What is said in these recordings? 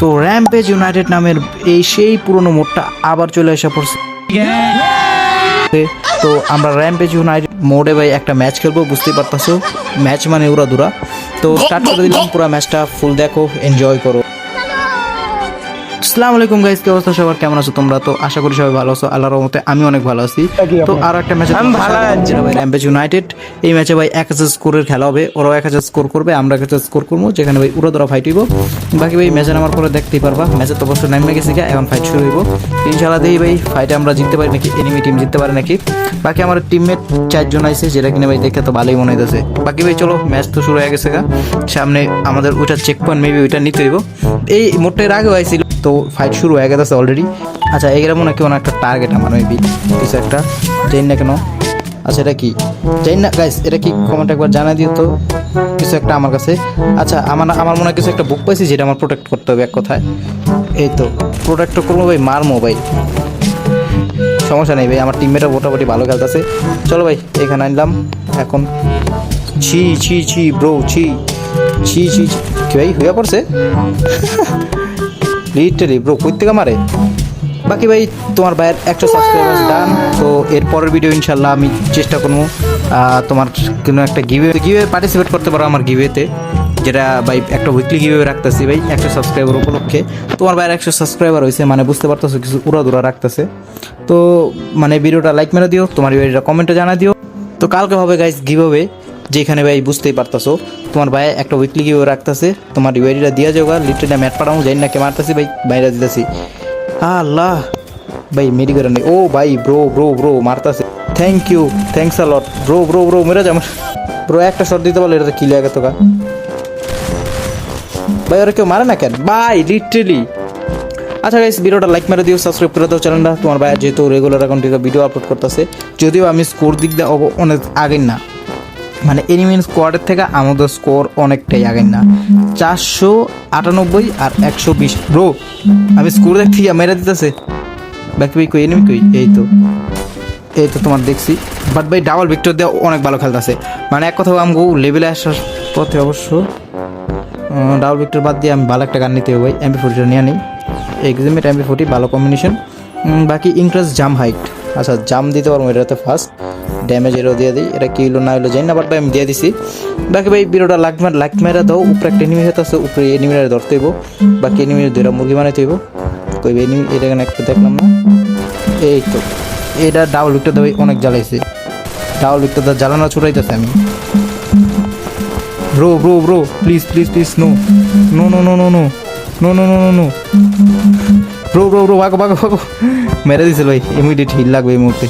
তো rampage United নামের এই সেই পুরনো মোডটা আবার চলে আসা পড়ছে। তো আমরা র্যাম্পেজ ইউনাইটেড মোডে ভাই একটা ম্যাচ খেলব, বুঝতেই পারতাছো। ম্যাচ মানে উড়া দুরা তো স্টার্ট করে দিলাম, পুরো ম্যাচটা ফুল দেখো এনজয় করো। আসসালামু আলাইকুম গাইস কি অবস্থা সবার? কেমন আছো তোমরা? তো আশা করি সবাই ভালো আছো। আল্লাহর রহমতে আমি অনেক ভালো আছি। তো আরও একটা ম্যাচ আমি ভালো আছি। ভাই র্যাম্পেজ ইউনাইটেড এই ম্যাচে ভাই এক হাজার স্কোরের খেলা হবে। ওরাও এক হাজার স্কোর করবে আমরা এক হাজার স্কোর করব যেখানে ভাই উড়ো ধরা ফাইট হইব। বাকি ভাই ম্যাচে নামার পরে দেখতেই পারবা ম্যাচে তো অবশ্যই নামে গেছে গা, এখন ফাইট শুরু হইব। ইনশাআল্লাহ দেই ভাই ফাইটে আমরা জিততে পারি নাকি? এনিমি টিম জিততে পারে নাকি? বাকি আমার টিমমেট চারজন আইছে যেটা কিনা ভাই দেখে তো ভালোই মনে হইতেছে। বাকি ভাই চলো ম্যাচ তো শুরু হয়ে গেছে গা। সামনে আমাদের ওইটা চেক পয়েন্ট মেবি ওইটা নিতে হইব। এই মোটটা এর আগেও আইছিল। তো ফাইট শুরু হয়ে গেছে অলরেডি আচ্ছা এগুলো মনে হয় কোনো একটা টার্গেট আমার মেবি কিছু একটা। জানি না কেন। আচ্ছা এটা কি? জানি না গাইস এটা কি কমেন্ট একবার জানাই দিও তো। কিছু একটা আমার কাছে। আচ্ছা আমার আমার মনে হয় কিছু একটা বুক পাইছি যেটা আমার প্রোটেক্ট করতে হবে এক কথায়। এই তো প্রোটেক্ট করব ভাই, মারমো ভাই। সমস্যা নেই ভাই, আমার টিমমেটও মোটামুটি ভালো খেলতেছে। চলো ভাই, এখানে আনলাম। এখন ছি ছি ছি ব্রো ছি। ছি ছি ছি। কি ভাই, হইয়া পড়ছে? লিটারি ব্রো কই থেকে মারে বাকি ভাই তোমার ভাইয়ের একশো সাবস্ক্রাইবার ডান তো এর পরের ভিডিও ইনশাল্লাহ আমি চেষ্টা করব তোমার কোনো একটা গিভে গিভে পার্টিসিপেট করতে পারো আমার গিভেতে যেটা ভাই একটা উইকলি গিভে রাখতেছি ভাই একশো সাবস্ক্রাইবার উপলক্ষে। তোমার ভাইয়ের একশো সাবস্ক্রাইবার হয়েছে মানে বুঝতে পারতেছো কিছু উড়া দুরা রাখতেছে। তো মানে ভিডিওটা লাইক মেরে দিও তোমার ভিডিওটা কমেন্টে জানা দিও। তো কালকে হবে গাইস গিভওয়ে যেখানে ভাই বুঝতেই পারতাছো, তোমার ভাই একটা উইকলি গিভে রাখতেছে, তোমার ইউআইডিটা দিয়া যাও লিটারটা ম্যাট পাঠাও জানি না কে মারতেছি ভাই, বাইরে দিতেছি। আল্লাহ, ভাই মেরি করে নেই ও ভাই bro bro bro মারতাছে। Thank you thanks a lot bro bro bro মেরে যা আমার ব্রো একটা শট দিতে পারলে এটা কি লাগে তোকা ভাই, ওরা কেউ মারে না কেন? ভাই লিটারেলি আচ্ছা গাইস ভিডিওটা লাইক মেরে দিও সাবস্ক্রাইব করে দাও চ্যানেলটা তোমার ভাই যেহেতু রেগুলার অ্যাকাউন্ট থেকে ভিডিও আপলোড করতেছে, যদিও আমি স্কোর দিক দিয়ে অনেক আগের না। মানে এনিমিন স্কোয়াডের থেকে আমাদের স্কোর অনেকটাই আগের না। চারশো আটানব্বই আর একশো বিশ। ব্রো, আমি স্কোর গিয়ে মেরে দিতেছে। বাকি কই এনিমি কই? এই তো। এই তো তোমার দেখছি। বাট ভাই ডাবল ভিক্টর দিয়ে অনেক ভালো খেলতেছে। মানে এক কথা আমগো লেভেলে আসার পথে অবশ্য ডাবল ভিক্টর বাদ দিয়ে আমি ভালো একটা গান নিতে হবে ভাই। এমপি ফোর্টিটা নিয়ে নিই। এক্সিমেট এমপি ফোর্টি ভালো কম্বিনেশন বাকি ইন্টারেস্ট জাম হাইট আচ্ছা জাম দিতে পারব এটাতে ফার্স্ট ড্যামেজ এরও দিয়ে দিই। এটা কি হলো না হলো জানি না বাট ভাই আমি দিয়ে দিছি। বাকি ভাই ভিডিওটা লাইক মার লাইক মেরা দাও, উপরে একটা এনিমি হতে আছে, উপরে এনিমিরা ধরতে হইব। বাকি এনিমি দুইটা মুরগি বানাইতে হইব। কই এনিমি এটা এখানে একটা দেখলাম না? এই তো। এটা ডাবল উইকটা দেবে অনেক জ্বালাইছে। ডাবল উইকটা তো জ্বালানো ছুটাইতেছে আমি। Bro bro bro please please please no no no no no no no no no no no bro bro bro ভাগো ভাগো ভাগো। মেরে দিছে ভাই ইমিডিয়েট হিল লাগবে এই মুহূর্তে।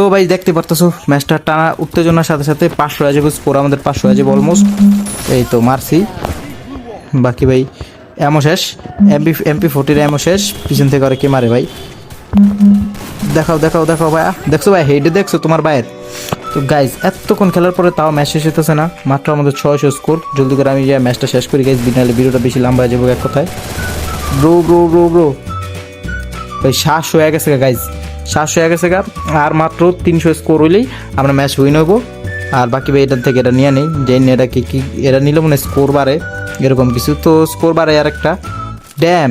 তো ভাই দেখতে পারতেছো, ম্যাচটা টানা উত্তেজনার সাথে সাথে পাঁচশো আছে স্কোর আমাদের পাঁচশো আছে অলমোস্ট এই তো মারছি। বাকি ভাই এমও শেষ। এমপি এমপি ফোর্টির এমও শেষ। পিছন থেকে আর কে মারে ভাই? দেখাও দেখাও দেখাও ভাইয়া। দেখছ ভাই হেডে দেখছ তোমার ভাইয়ের? তো গাইজ এতক্ষণ খেলার পরে তাও ম্যাচ শেষ হতেছে না। মাত্র আমাদের ছয়শো স্কোর জলদি করে আমি যে ম্যাচটা শেষ করি। গাইজ বিনালে ভিডিওটা বেশি লম্বা হয়ে যাব এক কথায়। ব্রো ব্রো ব্রো ব্রো ভাই শ্বাস হয়ে গেছে গাইজ শ্বাস হয়ে গেছে আর মাত্র তিনশো স্কোর হইলেই আমরা ম্যাচ উইন হইব আর বাকি ভাই এটার থেকে এটা নিয়ে নেই, যে এটা কি কি এটা নিলে মনে স্কোর বাড়ে, এরকম কিছু। তো স্কোর বাড়ে আর একটা। ড্যাম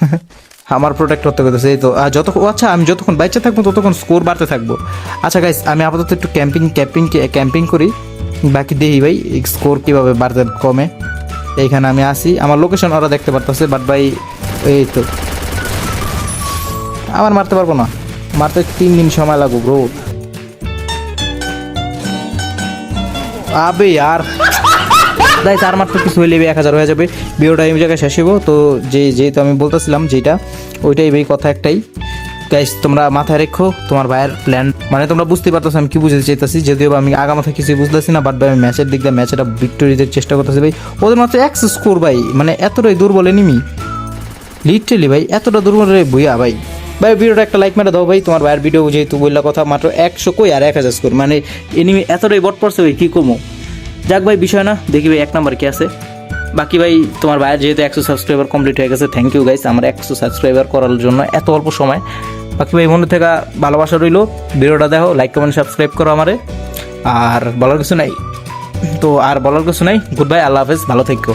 আমার প্রোডাক্ট করতে করতেছে এই তো। যত আচ্ছা আমি যতক্ষণ বাইচে থাকব, ততক্ষণ স্কোর বাড়তে থাকব। আচ্ছা গাইস আমি আপাতত একটু ক্যাম্পিং ক্যাম্পিং ক্যাম্পিং করি। বাকি দেখি ভাই স্কোর কীভাবে বাড়তে কমে। এইখানে আমি আসি। আমার লোকেশন ওরা দেখতে পারতেছে বাট ভাই, এই তো। আমার মারতে পারব না। মারতে তিন দিন সময় লাগবে ব্রো আবে আর তাই তার মাত্র কিছু হইলে এক হাজার হয়ে যাবে। ভিডিওটা এই জায়গায় শেষ তো যে যেহেতু আমি বলতেছিলাম যেটা, ওইটাই এই কথা একটাই। গাইস, তোমরা মাথায় রেখো, তোমার ভাইয়ের প্ল্যান মানে তোমরা বুঝতে পারতেছো, আমি কি বুঝতে চাইতেছি। যদিও আমি আগা মাথায় কিছু বুঝতেছি না বাট ভাই আমি ম্যাচের দিক দিয়ে ম্যাচটা ভিক্টোরিতে চেষ্টা করতেছি ভাই। ওদের মাত্র এক স্কোর ভাই মানে এতটাই দুর্বল এনিমি লিটারেলি ভাই, এতটা দুর্বল রে ভুইয়া ভাই। ভাই, ভিডিওটা একটা লাইক মেরে দাও ভাই। তোমার ভাইয়ের ভিডিও যেহেতু বললা কথা, মাত্র একশো কই আর এক হাজার স্কোর মানে এনিমি এতটাই বট পড়ছে ভাই, কী কমো? যাক ভাই, বিষয় না, দেখি ভাই এক নাম্বার কি আছে। বাকি ভাই, তোমার ভাইয়ের যেহেতু একশো সাবস্ক্রাইবার কমপ্লিট হয়ে গেছে থ্যাংক ইউ গাইস আমার একশো সাবস্ক্রাইবার করার জন্য এত অল্প সময়। বাকি ভাই, মনে থেকে ভালোবাসা রইল। ভিডিওটা দেখো লাইক কমেন্ট সাবস্ক্রাইব করো আমারে। আর বলার কিছু নাই। তো আর বলার কিছু নাই। গুড বাই আল্লাহ হাফেজ, ভালো থেকো।